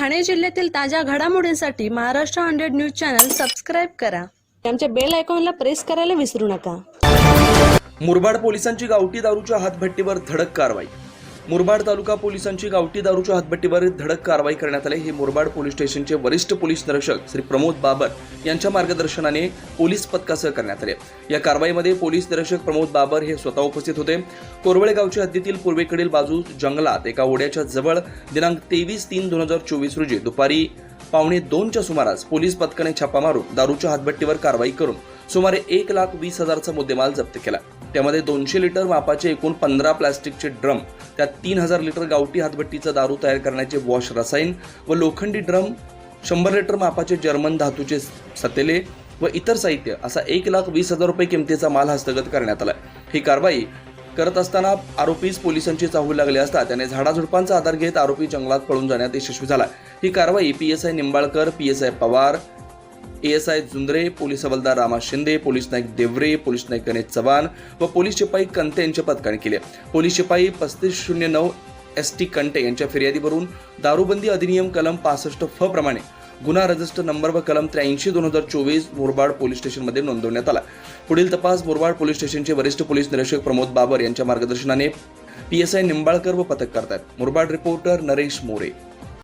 ठाणे जिल्ह्यातील ताज्या घडामोडींसाठी Maharashtra hundred news channel subscribe करा. आमच्या बेल आयकॉनला प्रेस करायला विसरू नका. मुरबाड पोलिसांची गावठी दारूच्या हातभट्टीवर धडक कारवाई. मुरबाड तालुका पोलिसांची गावठी दारूच्या हातभट्टीवर धडक कारवाई करण्यात आली. हे मुरबाड पोलीस स्टेशनचे वरिष्ठ पोलीस निरीक्षक श्री प्रमोद बाबर यांच्या मार्गदर्शनाने पोलीस पथकासह करण्यात आले. या कारवाईमध्ये पोलीस निरीक्षक प्रमोद बाबर हे स्वतः उपस्थित होते. कोरवळे गावच्या हद्दीतील पूर्वेकडील बाजू जंगलात एका ओढ्याच्या जवळ दिनांक तेवीस तीन दोन हजार चोवीस रोजी दुपारी पावणे दोनच्या सुमारास पोलीस पथकाने छापा मारून दारूच्या हातभट्टीवर कारवाई करून सुमारे एक लाख वीस हजारचा मुद्देमाल जप्त केला. त्यामध्ये दोनशे लिटर मापाचे एकूण पंधरा प्लास्टिकचे ड्रम त्यात तीन हजार लिटर गावठी हातभट्टीचा दारू तयार करण्याचे वॉश रसायन व लोखंडी ड्रम शंभर लिटर मापाचे जर्मन धातूचे सतेले व इतर साहित्य असा एक लाख वीस हजार रुपये किमतीचा माल हस्तगत करण्यात आला ही कारवाई करत असताना आरोपीस पोलिसांची चाहूल लागली असता त्याने झाडाझुडपांचा आधार घेत आरोपी जंगलात पळून जाण्यात यशस्वी झाला. ही कारवाई P S I Nimbalkar P S I Pawar ASI Jundre police हवालदार रामा शिंदे पोलीस नाईक देवरे पोलीस नाईक गणेश चव्हाण व पोलीस शिपाई कंते यांच्या पथकाने केले. पोलीस शिपाई पस्तीस शून्य नऊ एस टी कंटे यांच्या फिर्यादीवरून दारूबंदी अधिनियम कलम पासष्ट फ प्रमाणे गुन्हा रजिस्टर नंबर व कलम त्र्याऐंशी दोन हजार चोवीस मुरबाड पोलीस स्टेशनमध्ये नोंदवण्यात आला. पुढील तपास मुरबाड पोलीस स्टेशनचे वरिष्ठ पोलीस निरीक्षक प्रमोद बाबर यांच्या मार्गदर्शनाने पी एस आय निंबाळकर व पथक करतात मुरबाड रिपोर्टर नरेश मोरे.